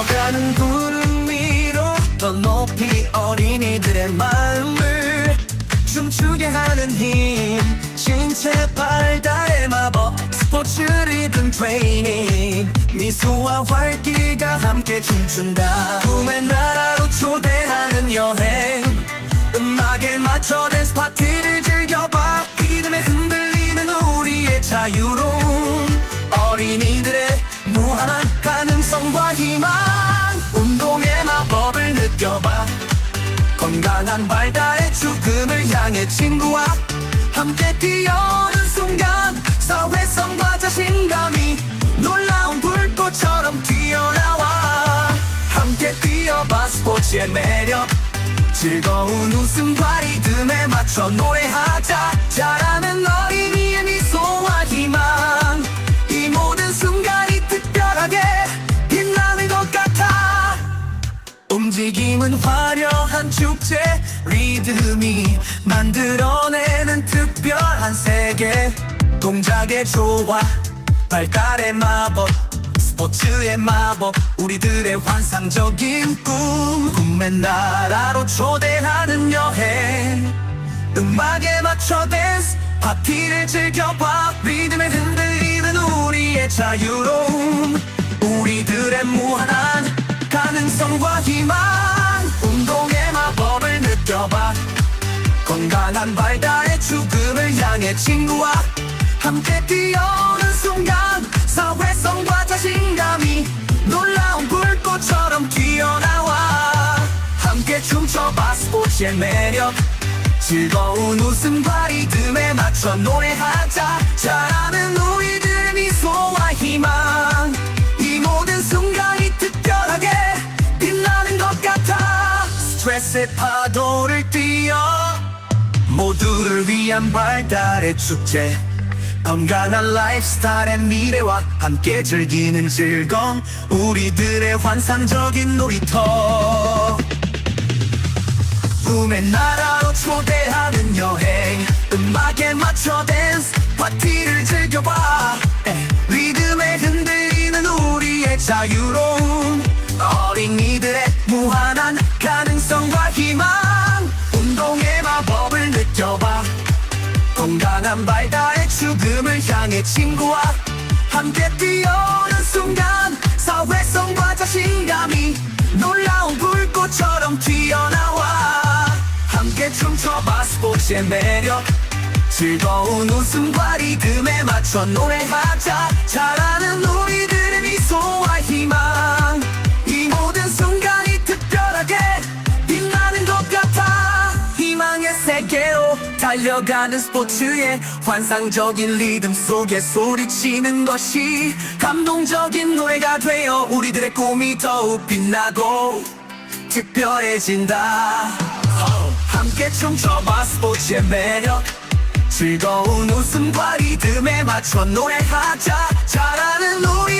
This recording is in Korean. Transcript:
흘러가는 구름 위로 더 높이 어린이들의 마음을 춤추게 하는 힘. 신체 발달의 마법 스포츠 리듬 트레이닝. 미소와 활기가 함께 춤춘다. 꿈의 나라로 초대하는 여행. 음악에 맞춰 댄스 파티 향해 친구와 함께 뛰어오는 순간 사회성과 자신감이 놀라운 불꽃처럼 튀어나와. 함께 뛰어봐 스포츠의 매력. 즐거운 웃음과 리듬에 맞춰 노래하자. 잘하는 어린이의 미소와 희망. 이 모든 순간이 특별하게 빛나는 것 같아. 움직임은 화려 한 축제 리듬이 만들어내는 특별한 세계. 동작의 조화 발달의 마법 스포츠의 마법 우리들의 환상적인 꿈. 꿈의 나라로 초대하는 여행. 음악에 맞춰 댄스 파티를 즐겨봐. 리듬에 흔들리는 우리의 자유로움. 우리들의 무한한 가능성과 희망 건강한 발달의 죽음을 향해 친구와 함께 뛰어오는 순간 사회성과 자신감이 놀라운 불꽃처럼 튀어나와 함께 춤춰봐 스포츠의 매력. 즐거운 웃음과 리듬에 맞춰 노래하자. 잘하는 우리들의 미소와 희망. 이 모든 순간이 특별하게 빛나는 것 같아. 스트레스의 파도를 뛰어 모두를 위한 발달의 축제. 건강한 라이프스타일의 미래와 함께 즐기는 즐거움. 우리들의 환상적인 놀이터. 꿈의 나라로 초대하는 여행. 음악에 맞춰 댄스 파티를 즐겨봐. 에, 리듬에 흔들리는 우리의 자유로움 건강한 발달의 죽음을 향해 친구와 함께 뛰어오는 순간 사회성과 자신감이 놀라운 불꽃처럼 튀어나와. 함께 춤춰봐 스포츠의 매력. 즐거운 웃음과 리듬에 맞춰 노래하자. 잘하는 우리들 달려가는 스포츠의 환상적인 리듬 속에 소리치는 것이 감동적인 노래가 되어 우리들의 꿈이 더욱 빛나고 특별해진다. 함께 춤춰봐 스포츠의 매력. 즐거운 웃음과 리듬에 맞춰 노래하자. 잘하는 우리